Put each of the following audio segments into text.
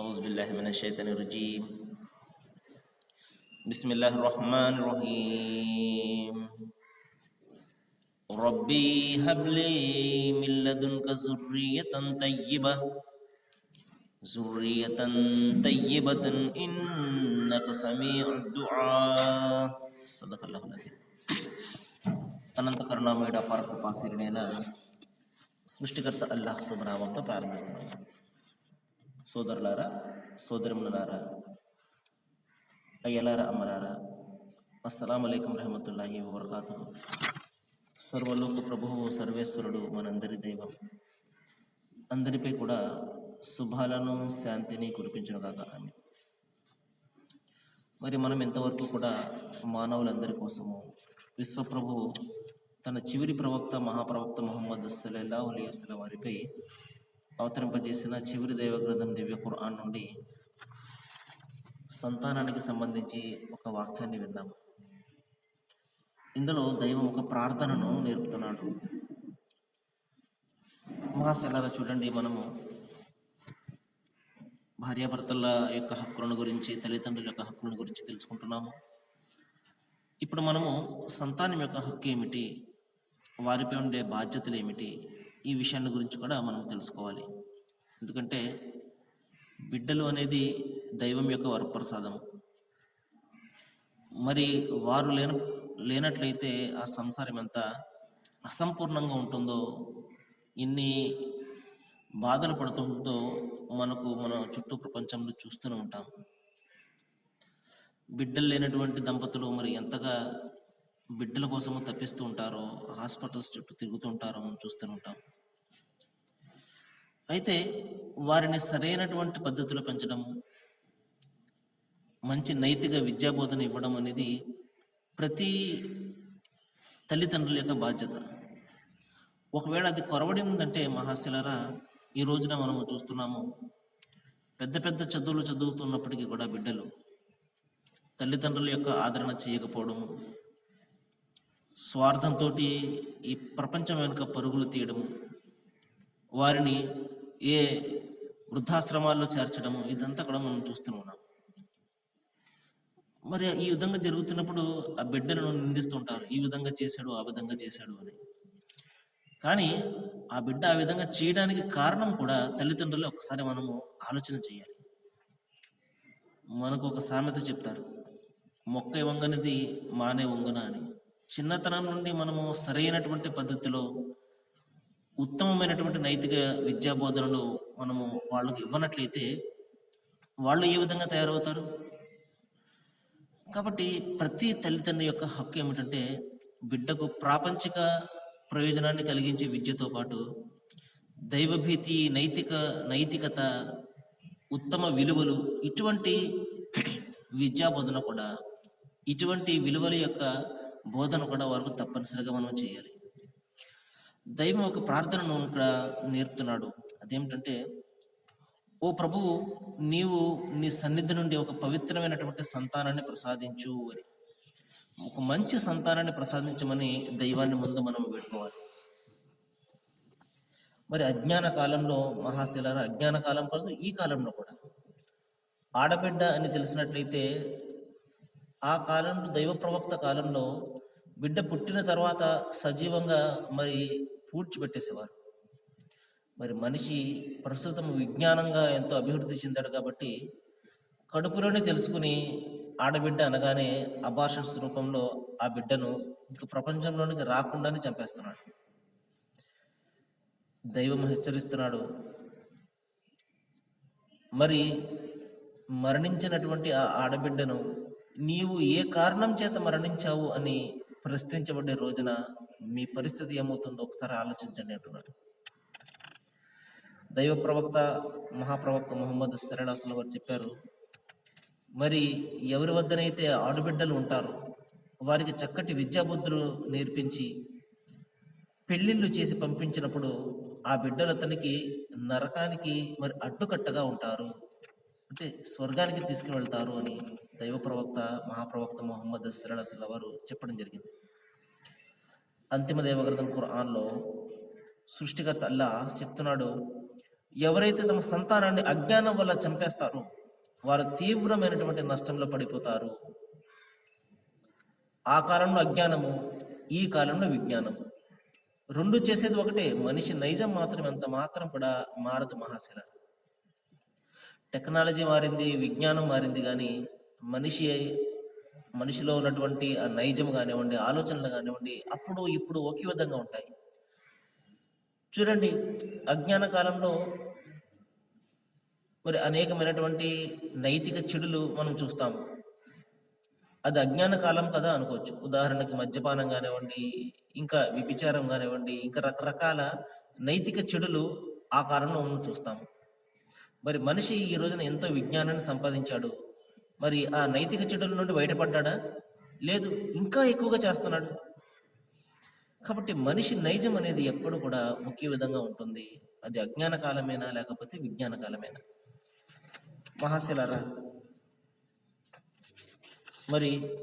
أعوذ بالله من الشيطان الرجيم بسم الله الرحمن الرحيم ربي هب لي من لدنك ذرية طيبة ذرية طيبة إنك سميع الدعاء صدق الله العظيم అనంత కరుణామయుడ పరక పాసిరినైన సృష్టికర్త అల్లాహ్ శుభనామంతో ప్రారంభిస్తున్నాను సోదరులారా సోదరిములారా అయ్యలారా అమ్మలారా అస్సలం అయికం రహమతుల్లాహి వబర్కాతు సర్వలోక ప్రభువు సర్వేశ్వరుడు మనందరి దైవం. అందరిపై కూడా శుభాలను శాంతిని కురిపించిన కాక అని మరి మనం ఎంతవరకు కూడా మానవులందరి కోసము విశ్వప్రభు తన చివరి ప్రవక్త మహాప్రవక్త మొహమ్మద్ సల్లల్లాహు అలీ వారిపై అవతరింపజేసిన చివరి దైవగ్రంథం దివ్య ఖురాన్ నుండి సంతానానికి సంబంధించి ఒక వాక్యాన్ని విన్నాము ఇందులో దైవం ఒక ప్రార్థనను నేర్పుతున్నాడు. మహాశలారా చూడండి మనము భార్యాభర్తల యొక్క హక్కులను గురించి తల్లిదండ్రుల యొక్క హక్కులను గురించి తెలుసుకుంటున్నాము. ఇప్పుడు మనము సంతానం యొక్క హక్కు ఏమిటి? వారిపై ఉండే బాధ్యతలు ఏమిటి? ఈ విషయాన్ని గురించి కూడా మనం తెలుసుకోవాలి. ఎందుకంటే బిడ్డలు అనేది దైవం యొక్క వరప్రసాదం మరి వారు లేన లేనట్లయితే ఆ సంసారం ఎంత అసంపూర్ణంగా ఉంటుందో ఎన్ని బాధలు పడుతుందో మనకు మన చుట్టూ ప్రపంచంలో చూస్తూనే ఉంటాం బిడ్డలు లేనటువంటి దంపతులు మరి ఎంతగా బిడ్డల కోసము తప్పిస్తూ ఉంటారో హాస్పిటల్స్ చుట్టూ తిరుగుతూ ఉంటారో మనం చూస్తూ ఉంటాం. అయితే వారిని సరైనటువంటి పద్ధతిలో పెంచడం మంచి నైతిక విద్యాబోధన ఇవ్వడం అనేది ప్రతి తల్లిదండ్రుల యొక్క బాధ్యత. ఒకవేళ అది కొరవడి ఉందంటే మహాశిలరా ఈ రోజున మనము చూస్తున్నాము పెద్ద పెద్ద చదువులు చదువుతున్నప్పటికీ కూడా బిడ్డలు తల్లిదండ్రుల యొక్క ఆదరణ చేయకపోవడం స్వార్థంతో ఈ ప్రపంచం వెనుక పరుగులు తీయడం వారిని ఏ వృద్ధాశ్రమాల్లో చేర్చడము ఇదంతా కూడా మనం చూస్తూ ఉన్నాం. మరి ఈ విధంగా జరుగుతున్నప్పుడు ఆ బిడ్డలను నిందిస్తుంటారు ఈ విధంగా చేశాడు ఆ విధంగా చేశాడు అని. కానీ ఆ బిడ్డ ఆ విధంగా చేయడానికి కారణం కూడా తల్లిదండ్రులు ఒకసారి మనము ఆలోచన చేయాలి. మనకు ఒక సామెత చెప్తారు మొక్క వంగనిది మానే వంగన అని. చిన్నతనం నుండి మనము సరైనటువంటి పద్ధతిలో ఉత్తమమైనటువంటి నైతిక విద్యా బోధనలు మనము వాళ్ళకి ఇవ్వనట్లయితే వాళ్ళు ఏ విధంగా తయారవుతారు? కాబట్టి ప్రతి తల్లిదండ్రి యొక్క హక్కు ఏమిటంటే బిడ్డకు ప్రాపంచిక ప్రయోజనాన్ని కలిగించే విద్యతో పాటు దైవభీతి నైతిక నైతికత ఉత్తమ విలువలు ఇటువంటి విద్యా బోధన కూడా ఇటువంటి విలువల యొక్క బోధన కూడా వారికి తప్పనిసరిగా మనం చేయాలి. దైవం ఒక ప్రార్థనను ఇక్కడ నేర్పుతున్నాడు. అదేమిటంటే ఓ ప్రభువు నీవు నీ సన్నిధి నుండి ఒక పవిత్రమైనటువంటి సంతానాన్ని ప్రసాదించు అని. ఒక మంచి సంతానాన్ని ప్రసాదించమని దైవాన్ని ముందు మనం వేడుకోవాలి. మరి అజ్ఞాన కాలంలో మహాశిలార అజ్ఞాన కాలం కాదు ఈ కాలంలో కూడా. ఆడబిడ్డ అని తెలిసినట్లయితే ఆ కాలంలో దైవ ప్రవక్త కాలంలో బిడ్డ పుట్టిన తర్వాత సజీవంగా మరి పూడ్చిపెట్టేసేవారు. మరి మనిషి ప్రస్తుతం విజ్ఞానంగా ఎంతో అభివృద్ధి చెందాడు కాబట్టి కడుపులోనే తెలుసుకుని ఆడబిడ్డ అనగానే అబార్షన్స్ రూపంలో ఆ బిడ్డను ఇంక ప్రపంచంలోనికి రాకుండానే చంపేస్తున్నాడు. దైవం హెచ్చరిస్తున్నాడు. మరి మరణించినటువంటి ఆ ఆడబిడ్డను నీవు ఏ కారణం చేత మరణించావు అని ప్రశ్నించబడే రోజున మీ పరిస్థితి ఏమవుతుందో ఒకసారి ఆలోచించండి అంటున్నాడు. దైవ ప్రవక్త మహాప్రవక్త మొహమ్మద్ సరళాసుల వారు చెప్పారు మరి ఎవరి వద్దనైతే ఆడబిడ్డలు ఉంటారు వారికి చక్కటి విద్యాబుద్ధులు నేర్పించి పెళ్ళిళ్ళు చేసి పంపించినప్పుడు ఆ బిడ్డలు అతనికి నరకానికి మరి అడ్డుకట్టగా ఉంటారు. అంటే స్వర్గానికి తీసుకుని వెళ్తారు అని దైవ ప్రవక్త మహాప్రవక్త మొహమ్మద్ సరళసల్ల వారు చెప్పడం జరిగింది. అంతిమ దైవగ్రంథం ఖురాన్లో సృష్టికర్త అల్లా చెప్తున్నాడు ఎవరైతే తమ సంతానాన్ని అజ్ఞానం వల్ల చంపేస్తారో వారు తీవ్రమైనటువంటి నష్టంలో పడిపోతారు. ఆ కాలంలో అజ్ఞానము ఈ కాలంలో విజ్ఞానము. రెండు చేసేది ఒకటే మనిషి నైజం మాత్రం ఎంత మాత్రం కూడా మారదు మహాశిలారు టెక్నాలజీ మారింది విజ్ఞానం మారింది కానీ మనిషి మనిషిలో ఉన్నటువంటి ఆ నైజం కానివ్వండి ఆలోచనలు కానివ్వండి అప్పుడు ఇప్పుడు ఒకే విధంగా ఉంటాయి. చూడండి అజ్ఞాన కాలంలో మరి అనేకమైనటువంటి నైతిక చెడులు మనం చూస్తాము అది అజ్ఞాన కాలం కదా అనుకోవచ్చు. ఉదాహరణకి మద్యపానం కానివ్వండి ఇంకా విభిచారం కానివ్వండి ఇంకా రకరకాల నైతిక చెడులు ఆ కాలంలో మనం చూస్తాము మరి మనిషి ఈ రోజున ఎంతో విజ్ఞానాన్ని సంపాదించాడు. మరి ఆ నైతిక చెడుల నుండి బయటపడ్డా లేదు ఇంకా ఎక్కువగా చేస్తున్నాడు. కాబట్టి మనిషి నైజం అనేది ఎప్పుడు కూడా ఒకే విధంగా ఉంటుంది. అది అజ్ఞాన కాలమేనా లేకపోతే విజ్ఞాన కాలమేనా? మహాశిలారా మరి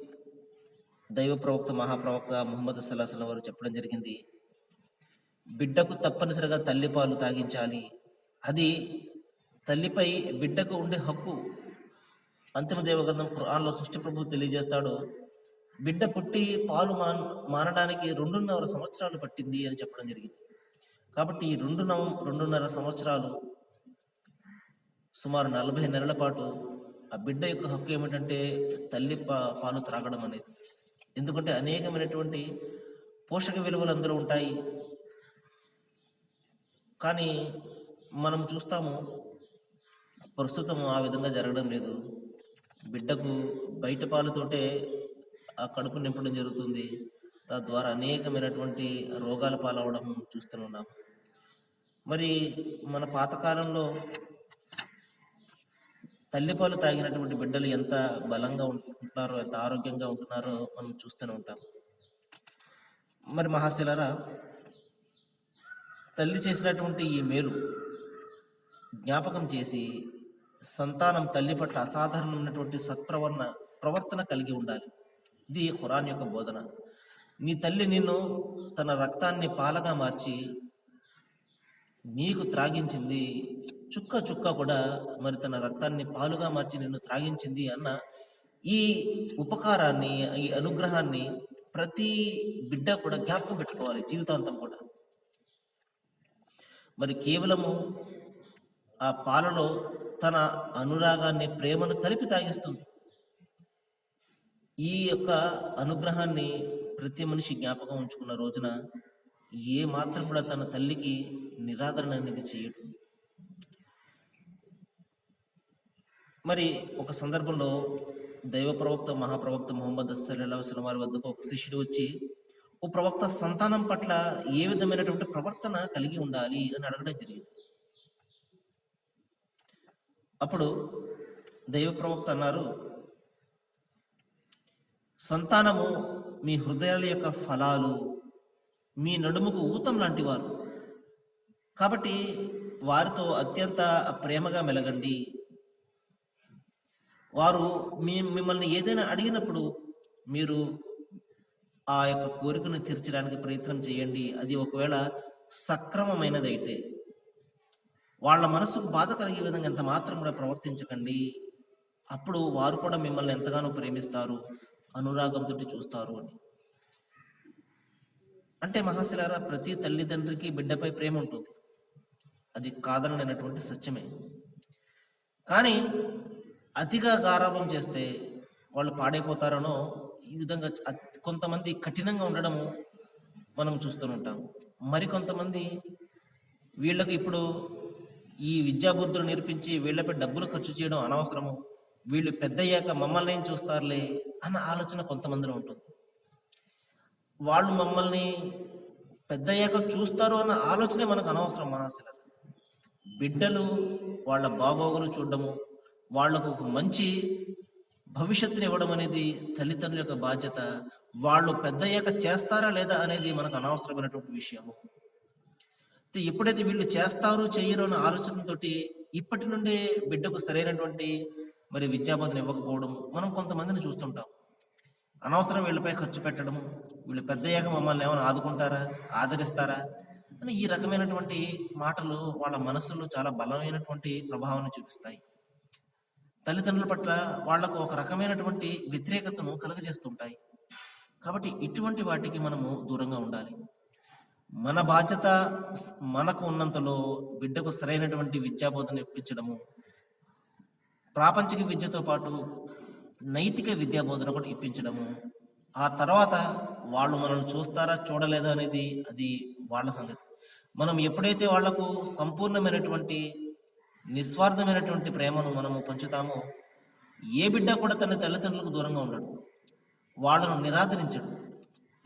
దైవ ప్రవక్త మహాప్రవక్త ముహమ్మద్ సల్లాహం వారు చెప్పడం జరిగింది. బిడ్డకు తప్పనిసరిగా తల్లిపాలు తాగించాలి. అది తల్లిపై బిడ్డకు ఉండే హక్కు అంతిమ దేవగ్రంథం ఖురాన్లో సృష్టి ప్రభు తెలియజేస్తాడు. బిడ్డ పుట్టి పాలు మాన్ మానడానికి రెండున్నర సంవత్సరాలు పట్టింది అని చెప్పడం జరిగింది. కాబట్టి ఈ రెండు రెండున్నర సంవత్సరాలు సుమారు నలభై నెలల పాటు ఆ బిడ్డ యొక్క హక్కు ఏమిటంటే తల్లి పాలు త్రాగడం అనేది. ఎందుకంటే అనేకమైనటువంటి పోషక విలువలు అందులో ఉంటాయి. కానీ మనం చూస్తాము ప్రస్తుతం ఆ విధంగా జరగడం లేదు. బిడ్డకు బయట పాలతోటే ఆ కడుపు నింపడం జరుగుతుంది. తద్వారా అనేకమైనటువంటి రోగాల పాలవడం చూస్తున్నాం మరి మన పాతకాలంలో తల్లిపాలు తాగినటువంటి బిడ్డలు ఎంత బలంగా ఉంటున్నారో ఎంత ఆరోగ్యంగా ఉంటున్నారో మనం చూస్తూనే ఉంటాం. మరి మహాశిలరా తల్లి చేసినటువంటి ఈ మేలు జ్ఞాపకం చేసి సంతానం తల్లి పట్ల అసాధారణమైనటువంటి సత్ప్రవర్ణ ప్రవర్తన కలిగి ఉండాలి. ఇది ఖురాన్ యొక్క బోధన. నీ తల్లి నిన్ను తన రక్తాన్ని పాలగా మార్చి నీకు త్రాగించింది చుక్క చుక్క కూడా మరి తన రక్తాన్ని పాలుగా మార్చి నిన్ను త్రాగించింది అన్న ఈ ఉపకారాన్ని ఈ అనుగ్రహాన్ని ప్రతి బిడ్డ కూడా జ్ఞాపకం పెట్టుకోవాలి జీవితాంతం కూడా. మరి కేవలము ఆ పాలలో తన అనురాగాన్ని ప్రేమను కలిపి తాగిస్తుంది. ఈ యొక్క అనుగ్రహాన్ని ప్రతి మనిషి జ్ఞాపకం ఉంచుకున్న రోజున ఏ మాత్రం కూడా తన తల్లికి నిరాదరణ అనేది చేయడు. మరి ఒక సందర్భంలో దైవ ప్రవక్త మహాప్రవక్త ముహమ్మద్ సల్లాహం వారి వద్దకు ఒక శిష్యుడు వచ్చి ఓ ప్రవక్త సంతానం పట్ల ఏ విధమైనటువంటి ప్రవర్తన కలిగి ఉండాలి? అని అడగడం జరిగింది. అప్పుడు దైవ ప్రవక్త అన్నారు సంతానము మీ హృదయాల యొక్క ఫలాలు మీ నడుముకు ఊతం లాంటి వారు. కాబట్టి వారితో అత్యంత ప్రేమగా మెలగండి. వారు మీ మిమ్మల్ని ఏదైనా అడిగినప్పుడు మీరు ఆ యొక్క కోరికను తీర్చడానికి ప్రయత్నం చేయండి. అది ఒకవేళ సక్రమమైనదైతే వాళ్ళ మనసుకు బాధ కలిగే విధంగా ఎంత మాత్రం కూడా ప్రవర్తించకండి. అప్పుడు వారు కూడా మిమ్మల్ని ఎంతగానో ప్రేమిస్తారు అనురాగంతో చూస్తారు అని. అంటే మహాశిలారా ప్రతి తల్లిదండ్రికి బిడ్డపై ప్రేమ ఉంటుంది. అది కాదనలేనటువంటి సత్యమే. కానీ అతిగా గారాభం చేస్తే వాళ్ళు పాడైపోతారనో ఈ విధంగా కొంతమంది కఠినంగా ఉండడము మనం చూస్తూ ఉంటాం. మరికొంతమంది వీళ్ళకి ఇప్పుడు ఈ విద్యాబుద్ధులు నేర్పించి వీళ్ళపై డబ్బులు ఖర్చు చేయడం అనవసరము. వీళ్ళు పెద్దయ్యాక మమ్మల్ని ఏం చూస్తారులే అన్న ఆలోచన కొంతమందిలో ఉంటుంది. వాళ్ళు మమ్మల్ని పెద్దయ్యాక చూస్తారు అన్న ఆలోచనే మనకు అనవసరం మహాశిల. బిడ్డలు వాళ్ళ బాగోగులు చూడడము వాళ్ళకు ఒక మంచి భవిష్యత్తుని ఇవ్వడం అనేది తల్లిదండ్రుల యొక్క బాధ్యత. వాళ్ళు పెద్దయ్యాక చేస్తారా లేదా అనేది మనకు అనవసరమైనటువంటి విషయము. ఎప్పుడైతే వీళ్ళు చేస్తారు చేయరు అన్న ఆలోచనతో ఇప్పటి నుండే బిడ్డకు సరైనటువంటి మరి విద్యాబోధన ఇవ్వకపోవడం మనం కొంతమందిని చూస్తుంటాం. అనవసరం వీళ్ళపై ఖర్చు పెట్టడం వీళ్ళు పెద్దయ్యాక మమ్మల్ని ఏమైనా ఆదుకుంటారా ఆదరిస్తారా కానీ ఈ రకమైనటువంటి మాటలు వాళ్ళ మనసులో చాలా బలమైనటువంటి ప్రభావాన్ని చూపిస్తాయి. తల్లిదండ్రుల పట్ల వాళ్ళకు ఒక రకమైనటువంటి వ్యతిరేకతను కలుగజేస్తుంటాయి. కాబట్టి ఇటువంటి వాటికి మనము దూరంగా ఉండాలి. మన బాధ్యత మనకు ఉన్నంతలో బిడ్డకు సరైనటువంటి విద్యాబోధన ఇప్పించడము ప్రాపంచిక విద్యతో పాటు నైతిక విద్యాబోధన కూడా ఇప్పించడము ఆ తర్వాత వాళ్ళు మనల్ని చూస్తారా చూడలేదా అనేది అది వాళ్ళ సంగతి. మనం ఎప్పుడైతే వాళ్ళకు సంపూర్ణమైనటువంటి నిస్వార్థమైనటువంటి ప్రేమను మనము పంచుతామో ఏ బిడ్డ కూడా తన తల్లిదండ్రులకు దూరంగా ఉండడు. వాళ్ళను నిరాదరించడు.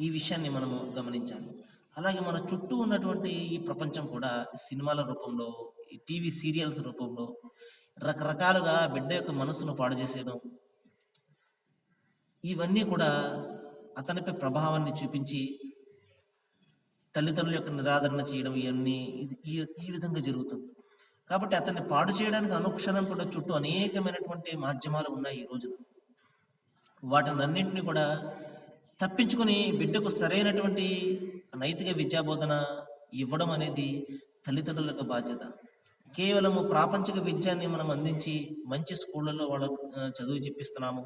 ఈ విషయాన్ని మనము గమనించాలి. అలాగే మన చుట్టూ ఉన్నటువంటి ఈ ప్రపంచం కూడా సినిమాల రూపంలో ఈ టీవీ సీరియల్స్ రూపంలో రకరకాలుగా బిడ్డ యొక్క మనసును పాడు చేసేయడం. ఇవన్నీ కూడా అతనిపై ప్రభావాన్ని చూపించి తల్లిదండ్రుల యొక్క నిరాదరణ చేయడం ఇవన్నీ ఇది ఈ- ఈ విధంగా జరుగుతుంది. కాబట్టి అతన్ని పాడు చేయడానికి అనుక్షణం కూడా చుట్టూ అనేకమైనటువంటి మాధ్యమాలు ఉన్నాయి ఈ రోజున. వాటిని అన్నింటినీ కూడా తప్పించుకొని బిడ్డకు సరైనటువంటి నైతిక విద్యాబోధన ఇవ్వడం అనేది తల్లిదండ్రుల యొక్క బాధ్యత. కేవలము ప్రాపంచిక విద్యాన్ని మనం అందించి మంచి స్కూళ్ళలో వాళ్ళ చదువు చెప్పిస్తున్నాము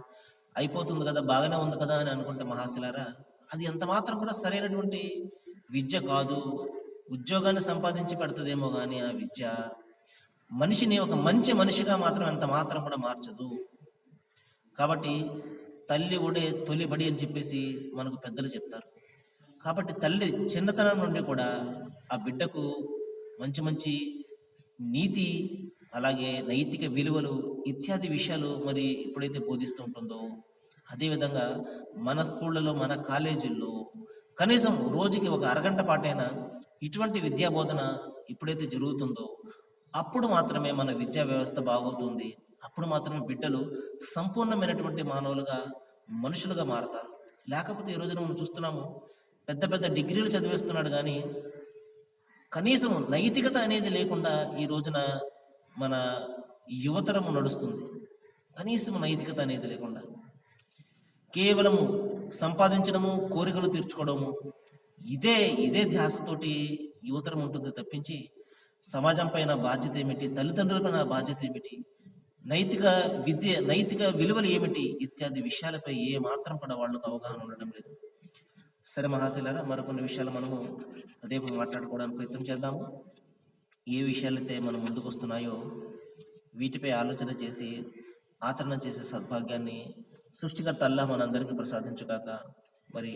అయిపోతుంది కదా బాగానే ఉంది కదా అని అనుకుంటే మహాశిలారా అది ఎంత మాత్రం కూడా సరైనటువంటి విద్య కాదు. ఉద్యోగాన్ని సంపాదించి పెడుతుందేమో కానీ ఆ విద్య మనిషిని ఒక మంచి మనిషిగా మాత్రం ఎంత మాత్రం కూడా మార్చదు. కాబట్టి తల్లి ఒడే తొలిబడి అని చెప్పేసి మనకు పెద్దలు చెప్తారు. కాబట్టి తల్లి చిన్నతనం నుండి కూడా ఆ బిడ్డకు మంచి మంచి నీతి అలాగే నైతిక విలువలు ఇత్యాది విషయాలు మరి ఎప్పుడైతే బోధిస్తూ ఉంటుందో అదేవిధంగా మన స్కూళ్ళలో మన కాలేజీల్లో కనీసం రోజుకి ఒక అరగంట పాటైనా ఇటువంటి విద్యా బోధన ఎప్పుడైతే జరుగుతుందో అప్పుడు మాత్రమే మన విద్యా వ్యవస్థ బాగవుతుంది. అప్పుడు మాత్రమే బిడ్డలు సంపూర్ణమైనటువంటి మానవులుగా మనుషులుగా మారతారు. లేకపోతే ఈ రోజున మనం చూస్తున్నాము పెద్ద పెద్ద డిగ్రీలు చదివేస్తున్నాడు కానీ కనీసం నైతికత అనేది లేకుండా ఈ రోజున మన యువతరము నడుస్తుంది. కనీసం నైతికత అనేది లేకుండా. కేవలము సంపాదించడము కోరికలు తీర్చుకోవడము ఇదే ఇదే ధ్యాసతోటి యువతరం ఉంటుంది తప్పించి సమాజం పైన బాధ్యత ఏమిటి తల్లిదండ్రుల పైన బాధ్యత ఏమిటి నైతిక విద్య నైతిక విలువలు ఏమిటి ఇత్యాది విషయాలపై ఏ మాత్రం కూడా వాళ్ళకు అవగాహన ఉండడం లేదు. సరే మహాశిలారా మరికొన్ని విషయాలు మనము రేపు మాట్లాడుకోవడానికి ప్రయత్నం చేద్దాము. ఏ విషయాలైతే మనం ముందుకు వస్తున్నాయో వీటిపై ఆలోచన చేసి ఆచరణ చేసే సద్భాగ్యాన్ని సృష్టికర్త అల్లా మనందరికీ ప్రసాదించుగాక మరి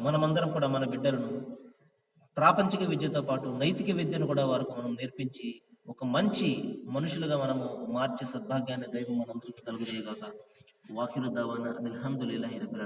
మనమందరం కూడా మన బిడ్డలను ప్రాపంచిక విద్యతో పాటు నైతిక విద్యను కూడా వారికి మనం నేర్పించి ఒక మంచి మనుషులుగా మనము మార్చే సద్భాగ్యాన్ని దైవం మనందరికీ కలుగు చేయగాక వాకిలు దావాన అల్హమ్దులిల్లాహి రబ్బిల్